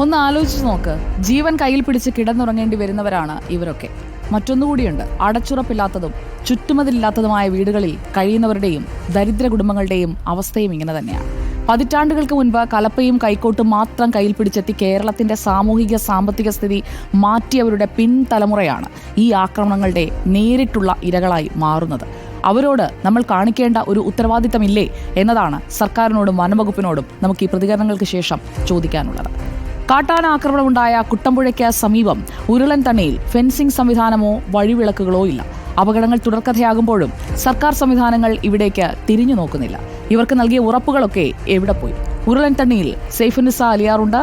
ഒന്ന് ആലോചിച്ച് നോക്ക്. ജീവൻ കയ്യിൽ പിടിച്ച് കിടന്നുറങ്ങേണ്ടി വരുന്നവരാണ് ഇവരൊക്കെ. മറ്റൊന്നുകൂടിയുണ്ട്. അടച്ചുറപ്പില്ലാത്തതും ചുറ്റുമതിലില്ലാത്തതുമായ വീടുകളിൽ കഴിയുന്നവരുടെയും ദരിദ്ര കുടുംബങ്ങളുടെയും അവസ്ഥയും ഇങ്ങനെ തന്നെയാണ് പതിറ്റാണ്ടുകൾക്ക് മുൻപ് കലപ്പയും കൈക്കോട്ടും മാത്രം കയ്യിൽ പിടിച്ചെത്തി കേരളത്തിന്റെ സാമൂഹിക സാമ്പത്തിക സ്ഥിതി മാറ്റിയവരുടെ പിൻതലമുറയാണ് ഈ ആക്രമണങ്ങളുടെ നേരിട്ടുള്ള ഇരകളായി മാറുന്നത്. അവരോട് നമ്മൾ കാണിക്കേണ്ട ഒരു ഉത്തരവാദിത്തമില്ലേ എന്നതാണ് സർക്കാരിനോടും വനംവകുപ്പിനോടും നമുക്ക് ഈ പ്രതികരണങ്ങൾക്ക് ശേഷം ചോദിക്കാനുള്ളത്. കാട്ടാന ആക്രമണമുണ്ടായ കുട്ടമ്പുഴയ്ക്ക് സമീപം ഉരുളൻ തണ്ണയിൽ ഫെൻസിംഗ് സംവിധാനമോ വഴിവിളക്കുകളോ ഇല്ല. അപകടങ്ങൾ തുടർക്കഥയാകുമ്പോഴും സർക്കാർ സംവിധാനങ്ങൾ ഇവിടേക്ക് തിരിഞ്ഞു നോക്കുന്നില്ല. ഇവർക്ക് നൽകിയ ഉറപ്പുകളൊക്കെ എവിടെ പോയി? ഉരുളൻ തണ്ണിയിൽ സൈഫുനിസ അലിയാറുണ്ട്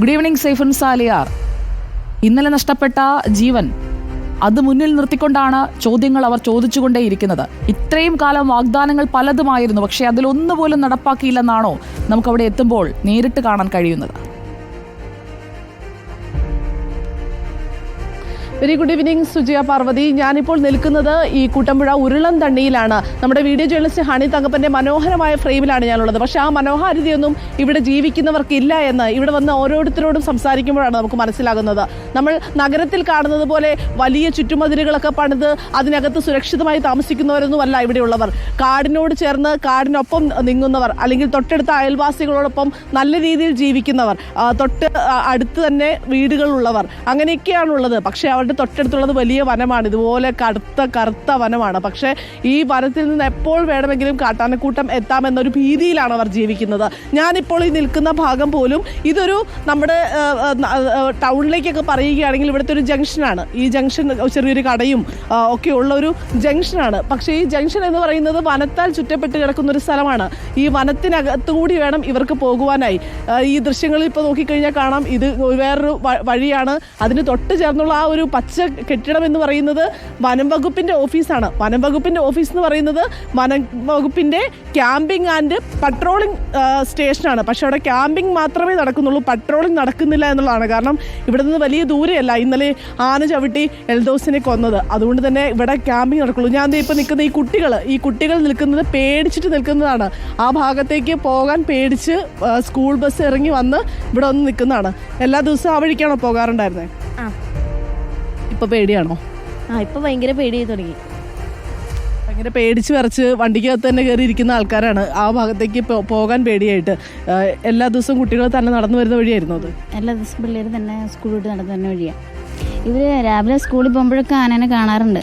ഗുഡ് ഈവനിങ് സൈഫുനിസ അലിയാർ. ഇന്നലെ നഷ്ടപ്പെട്ട ജീവൻ അത് മുന്നിൽ നിർത്തിക്കൊണ്ടാണ് ചോദ്യങ്ങൾ അവർ ചോദിച്ചുകൊണ്ടേയിരിക്കുന്നത്. ഇത്രയും കാലം വാഗ്ദാനങ്ങൾ പലതുമായിരുന്നു പക്ഷേ അതിലൊന്നുപോലും നടപ്പാക്കിയില്ലെന്നാണോ നമുക്കവിടെ എത്തുമ്പോൾ നേരിട്ട് കാണാൻ കഴിയുന്നത്? Very good evening Sujiya Parvathi. ഞാനിപ്പോൾ നിൽക്കുന്നത് ഈ കൂട്ടമ്പുഴ ഉരുളം തണ്ണിയിലാണ് നമ്മുടെ വീഡിയോ ജേർണലിസ്റ്റ് ഹണി തങ്കപ്പന്റെ മനോഹരമായ ഫ്രെയിമിലാണ് ഞാനുള്ളത്. പക്ഷേ ആ മനോഹാരിതയൊന്നും ഇവിടെ ജീവിക്കുന്നവർക്കില്ല എന്ന് ഇവിടെ വന്ന് ഓരോരുത്തരോടും സംസാരിക്കുമ്പോഴാണ് നമുക്ക് മനസ്സിലാകുന്നത്. നമ്മൾ നഗരത്തിൽ കാണുന്നത് പോലെ വലിയ ചുറ്റുമതിലുകളൊക്കെ പണിത് അതിനകത്ത് സുരക്ഷിതമായി താമസിക്കുന്നവരൊന്നുമല്ല ഇവിടെയുള്ളവർ. കാടിനോട് ചേർന്ന് കാടിനൊപ്പം നീങ്ങുന്നവർ അല്ലെങ്കിൽ തൊട്ടടുത്ത അയൽവാസികളോടൊപ്പം നല്ല രീതിയിൽ ജീവിക്കുന്നവർ തൊട്ട് അടുത്ത് തന്നെ വീടുകളുള്ളവർ അങ്ങനെയൊക്കെയാണുള്ളത്. പക്ഷേ അവരുടെ തൊട്ടടുത്തുള്ളത് വലിയ വനമാണ്. ഇതുപോലെ കറുത്ത കറുത്ത വനമാണ്. പക്ഷേ ഈ വനത്തിൽ നിന്ന് എപ്പോൾ വേണമെങ്കിലും കാട്ടാനക്കൂട്ടം എത്താമെന്നൊരു ഭീതിയിലാണ് അവർ ജീവിക്കുന്നത്. ഞാനിപ്പോൾ ഈ നിൽക്കുന്ന ഭാഗം പോലും ഇതൊരു നമ്മുടെ ടൗണിലേക്കൊക്കെ പറയുകയാണെങ്കിൽ ഇവിടുത്തെ ഒരു ജംഗ്ഷനാണ്. ഈ ജംഗ്ഷൻ ചെറിയൊരു കടയും ഒക്കെ ഉള്ള ഒരു ജംഗ്ഷനാണ്. പക്ഷേ ഈ ജംഗ്ഷൻ എന്ന് പറയുന്നത് വനത്താൽ ചുറ്റപ്പെട്ട് കിടക്കുന്ന ഒരു സ്ഥലമാണ്. ഈ വനത്തിനകത്തുകൂടി വേണം ഇവർക്ക് പോകുവാനായി. ഈ ദൃശ്യങ്ങളിൽ ഇപ്പോൾ നോക്കിക്കഴിഞ്ഞാൽ കാണാം ഇത് വേറൊരു വഴിയാണ്. അതിന് തൊട്ട് ചേർന്നുള്ള ആ ഒരു പച്ച കെട്ടിടം എന്ന് പറയുന്നത് വനം വകുപ്പിന്റെ ഓഫീസാണ്. വനം വകുപ്പിന്റെ ഓഫീസ് എന്ന് പറയുന്നത് വനം വകുപ്പിന്റെ ക്യാമ്പിംഗ് ആൻഡ് പട്രോളിംഗ് സ്റ്റേഷനാണ്. പക്ഷെ അവിടെ ക്യാമ്പിംഗ് മാത്രമേ നടക്കുന്നുള്ളൂ പട്രോളിംഗ് നടക്കുന്നില്ല എന്നുള്ളതാണ്. കാരണം ഇവിടെ നിന്ന് വലിയ ദൂരെയല്ല. ഇന്നലെ ആന ചവിട്ടി എൽദോസിനെ കൊന്നത്. അതുകൊണ്ട് തന്നെ ഇവിടെ ക്യാമ്പിംഗ് നടക്കുള്ളൂ. ഞാൻ ഇപ്പോൾ നിൽക്കുന്ന ഈ കുട്ടികൾ ഈ കുട്ടികൾ നിൽക്കുന്നത് പേടിച്ചിട്ട് നിൽക്കുന്നതാണ്. ആ ഭാഗത്തേക്ക് പോകാൻ പേടിച്ച് സ്കൂൾ ബസ് ഇറങ്ങി വന്ന് ഇവിടെ വന്ന് നിൽക്കുന്നതാണ്. എല്ലാ ദിവസവും ആ വഴിക്കാണോ പോകാറുണ്ടായിരുന്നത് ആ. ഇപ്പൊ പേടിയാണോ? ആ ഇപ്പൊ ഭയങ്കര പേടി തുടങ്ങി. ഭയങ്കര പേടിച്ച് വിറച്ച് വണ്ടിക്കകത്ത് തന്നെ കയറി ഇരിക്കുന്ന ആൾക്കാരാണ്. ആ ഭാഗത്തേക്ക് പോകാൻ പേടിയായിട്ട്. എല്ലാ ദിവസവും കുട്ടികൾ തന്നെ നടന്നു വരുന്ന വഴിയായിരുന്നു അത്? എല്ലാ ദിവസവും പിള്ളേർ തന്നെ സ്കൂൾ വിട്ട് നടന്നു വരുന്ന വഴിയാണ് ഇവർ രാവിലെ സ്കൂളിൽ പോകുമ്പോഴൊക്കെ ആനനെ കാണാറുണ്ട്.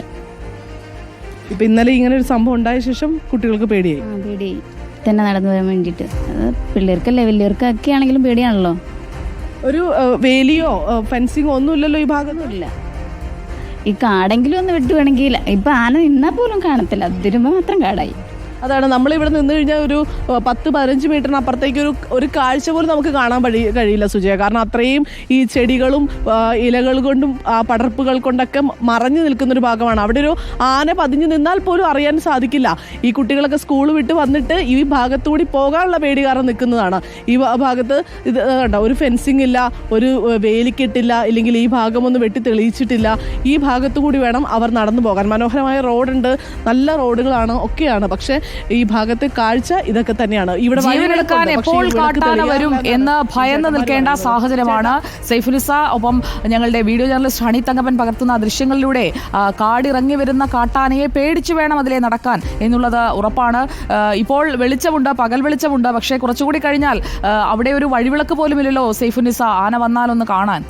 ഇപ്പൊ ഇന്നലെ ഇങ്ങനെ ഒരു സംഭവം ഉണ്ടായ ശേഷം കുട്ടികൾക്ക് പേടിയായി. പേടിയായി. തന്നെ നടന്നു വരാൻ വേണ്ടിയിട്ട്. അത് പിള്ളേർക്കല്ലേ വലിയവർക്കൊക്കെ ആണെങ്കിലും പേടിയാണല്ലോ. ഒരു വേലിയോ ഫെൻസിങ്ങോ ഒന്നുമില്ലല്ലോ ഈ ഭാഗമൊന്നുമില്ല ഇല്ല ഈ കാടെങ്കിലും ഒന്ന് വിട്ടു വേണമെങ്കിൽ ഇപ്പൊ ആന നിന്നാ പോലും കാണത്തില്ല. അതിരുമ്പോ മാത്രം കാടായി. അതാണ് നമ്മൾ ഇവിടെ നിന്ന് കഴിഞ്ഞാൽ ഒരു പത്ത് പതിനഞ്ച് മീറ്ററിന് അപ്പുറത്തേക്ക് ഒരു ഒരു കാഴ്ച പോലും നമുക്ക് കാണാൻ പഴി കഴിയില്ല സുജയ. കാരണം അത്രയും ഈ ചെടികളും ഇലകൾ കൊണ്ടും പടർപ്പുകൾ കൊണ്ടൊക്കെ മറഞ്ഞു നിൽക്കുന്ന ഒരു ഭാഗമാണ്. അവിടെ ഒരു ആന പതിഞ്ഞു നിന്നാൽ പോലും അറിയാൻ സാധിക്കില്ല. ഈ കുട്ടികളൊക്കെ സ്കൂൾ വിട്ട് വന്നിട്ട് ഈ ഭാഗത്തുകൂടി പോകാനുള്ള പേടി കാരണം നിൽക്കുന്നതാണ്. ഈ ഭാഗത്ത് ഇത് കണ്ടോ ഒരു ഫെൻസിങ് ഇല്ല ഒരു വേലിക്കെട്ടില്ല ഇല്ലെങ്കിൽ ഈ ഭാഗമൊന്നും വെട്ടി തെളിയിച്ചിട്ടില്ല. ഈ ഭാഗത്തു കൂടി വേണം അവർ നടന്നു പോകാൻ. മനോഹരമായ റോഡുണ്ട് നല്ല റോഡുകളാണ് ഒക്കെയാണ്. പക്ഷേ ഈ ഭാഗത്തെ കാഴ്ച ഇതൊക്കെ തന്നെയാണ്. ഇവിടെ ജീവനെടുക്കാൻ എപ്പോൾ കാട്ടാന വരും എന്ന് ഭയന്ന് നിൽക്കേണ്ട. സാഹചര്യമാണ് സൈഫുലിസ. ഒപ്പം ഞങ്ങളുടെ വീഡിയോ ജേർണലിസ്റ്റ് ഹണി തങ്കപ്പൻ പകർത്തുന്ന ദൃശ്യങ്ങളിലൂടെ കാടിറങ്ങി വരുന്ന കാട്ടാനയെ പേടിച്ചു വേണം അതിലെ നടക്കാൻ എന്നുള്ളത് ഉറപ്പാണ്. ഇപ്പോൾ വെളിച്ചമുണ്ട് പകൽ വെളിച്ചമുണ്ട്. പക്ഷേ കുറച്ചുകൂടി കഴിഞ്ഞാൽ അവിടെ ഒരു വഴിവിളക്ക് പോലും ഇല്ലല്ലോ സൈഫുനിസ ആന വന്നാലൊന്ന് കാണാൻ.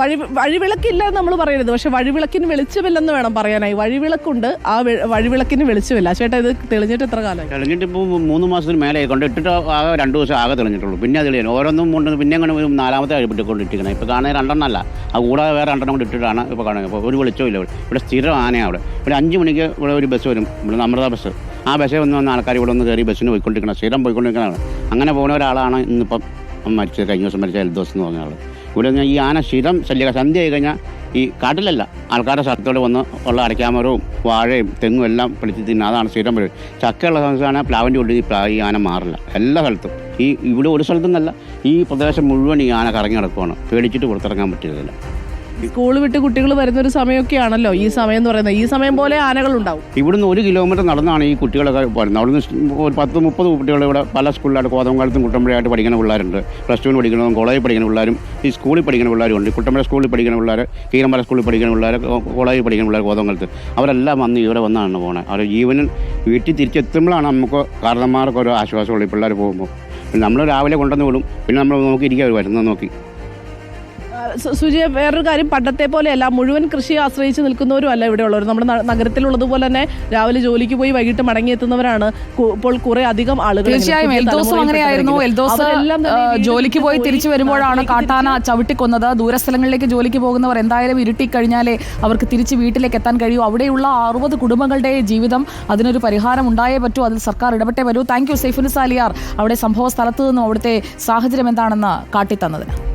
വഴി വഴിവിളക്കില്ല നമ്മൾ പറയരുത്. പക്ഷെ വഴിവിളക്കിന് വെളിച്ചമില്ലെന്ന് വേണം പറയാനായി. വഴിവിളക്കുണ്ട്. ആ വഴിവിളക്കിന് വെളിച്ചമില്ല. ചേട്ടാ ഇത് തെളിഞ്ഞിട്ട് എത്ര കാലം തെളിഞ്ഞിട്ട് ഇപ്പോൾ മൂന്ന് മാസത്തിന് മേലെ കൊണ്ട് ഇട്ടിട്ട് ആകെ രണ്ട് ദിവസം ആകെ തെളിഞ്ഞിട്ടുള്ളൂ. പിന്നെ അത് ഓരോന്നും കൊണ്ട് പിന്നെ അങ്ങനെ നാലാമത്തെ കഴിപ്പിട്ട് കൊണ്ട് ഇട്ടിരിക്കണം. ഇപ്പോൾ കാണാൻ രണ്ടെണ്ണമല്ല. ആ കൂടാതെ വേറെ രണ്ടെണ്ണം കൊണ്ട് ഇട്ടിട്ടാണ് ഇപ്പോൾ കാണുന്നത്. അപ്പോൾ ഒരു വെളിച്ചമില്ല ഇവിടെ. ഇവിടെ സ്ഥിരം ആനയാണ് അവിടെ. ഇവിടെ അഞ്ച് മണിക്ക് ഇവിടെ ഒരു ബസ് വരും. ഇവിടെ അമൃത ബസ്. ആ ബസ്സിൽ വന്ന് വന്ന ആൾക്കാർ ഇവിടെ ഒന്ന് കയറി ബസ്സിന് പോയിക്കൊണ്ടിരിക്കണം. സ്ഥിരം പോയിക്കൊണ്ടിരിക്കുന്നതാണ് അങ്ങനെ പോകുന്ന ഒരാളാണ് ഇന്നിപ്പം മരിച്ചത്. കഴിഞ്ഞ ദിവസം മരിച്ച എൽദോസ് എന്ന് പറഞ്ഞ ആൾ ഇവിടെ ഈ ആന ശീതം ശല്യ സന്ധ്യ ആയി കഴിഞ്ഞാൽ ഈ കാട്ടിലല്ല. ആൾക്കാരുടെ സ്ഥലത്തോട് വന്ന് ഉള്ള അരക്കാമരവും വാഴയും തെങ്ങും എല്ലാം പിടിച്ച് തിന്നുക അതാണ് സ്ഥിരം വരും ചക്കയുള്ള സമയത്താണ് പ്ലാവിന്റെ ഉള്ളിൽ ഈ പ്ലാ ഈ ആന മാറില്ല. എല്ലാ സ്ഥലത്തും. ഈ ഇവിടെ ഒരു സ്ഥലത്തും നല്ല. ഈ പ്രദേശം മുഴുവൻ ഈ ആന കറങ്ങി നടക്കുവാണ്. പേടിച്ചിട്ട് പുറത്തിറങ്ങാൻ പറ്റുന്നില്ല സ്കൂൾ വിട്ട് കുട്ടികൾ വരുന്ന ഒരു സമയമൊക്കെ ആണല്ലോ ഈ സമയം എന്ന് പറയുന്നത്. ഈ സമയം പോലെ ആനകൾ ഉണ്ടാവും ഇവിടുന്ന് ഒരു കിലോമീറ്റർ നടന്നാണ് ഈ കുട്ടികളൊക്കെ വരുന്നത്. അവിടുന്ന് ഒരു പത്ത് മുപ്പത് കുട്ടികൾ ഇവിടെ പല സ്കൂളിലായിട്ട് കോതമംഗലത്തും കുട്ടമ്പഴയായിട്ട് പഠിക്കുന്ന പിള്ളേരുണ്ട്. പ്ലസ് ടുവിന് പഠിക്കുന്നതും കോളേജിൽ പഠിക്കുന്ന പിള്ളേരും ഈ സ്കൂളിൽ പഠിക്കുന്ന പിള്ളേരും ഉണ്ട്. കുട്ടമ്പഴ സ്കൂളിൽ പഠിക്കുന്ന പിള്ളേർ കീരമ്പല സ്കൂളിൽ പഠിക്കുന്ന പിള്ളേർ കോളേജിൽ പഠിക്കുന്ന പിള്ളേർ കോതമംഗലത്ത്. അവരെല്ലാം വന്ന് ഇവിടെ വന്നാണ് പോണത് അവർ ജീവനും വീട്ടിൽ തിരിച്ചെത്തുമ്പോഴാണ് നമുക്ക് കാരണന്മാർക്ക് ഒരു ആശ്വാസമുള്ളൂ ഈ പിള്ളേർ പോകുമ്പോൾ. നമ്മൾ രാവിലെ കൊണ്ടുവന്ന് വിടും. പിന്നെ നമ്മൾ നോക്കിയിരിക്കുക അവർ വരുന്നത് നോക്കി. സുജിയ വേറൊരു കാര്യം. പണ്ടത്തെ പോലെയല്ല. മുഴുവൻ കൃഷിയെ ആശ്രയിച്ച് നിൽക്കുന്നവരും അല്ല ഇവിടെ ഉള്ളവർ. നമ്മുടെ നഗരത്തിലുള്ളതുപോലെ തന്നെ രാവിലെ ജോലിക്ക് പോയി വൈകിട്ട് മടങ്ങിയെത്തുന്നവരാണ് ഇപ്പോൾ കുറെ അധികം ആളുകൾ തീർച്ചയായും. എൽദോസും അങ്ങനെയായിരുന്നു. എൽദോസ് ജോലിക്ക് പോയി തിരിച്ചു വരുമ്പോഴാണ് കാട്ടാന ചവിട്ടിക്കൊന്നത്. ദൂരസ്ഥലങ്ങളിലേക്ക് ജോലിക്ക് പോകുന്നവർ എന്തായാലും ഇരുട്ടി കഴിഞ്ഞാലേ അവർക്ക് തിരിച്ച് വീട്ടിലേക്ക് എത്താൻ കഴിയൂ. അവിടെയുള്ള അറുപത് കുടുംബങ്ങളുടെ ജീവിതം അതിനൊരു പരിഹാരം ഉണ്ടായേ പറ്റൂ. അതിൽ സർക്കാർ ഇടപെട്ടേ വരൂ താങ്ക് യു സൈഫുനിസാലിയാർ അവിടെ സംഭവ സ്ഥലത്ത് നിന്നും അവിടുത്തെ സാഹചര്യം എന്താണെന്ന് കാട്ടിത്തന്നതിന്.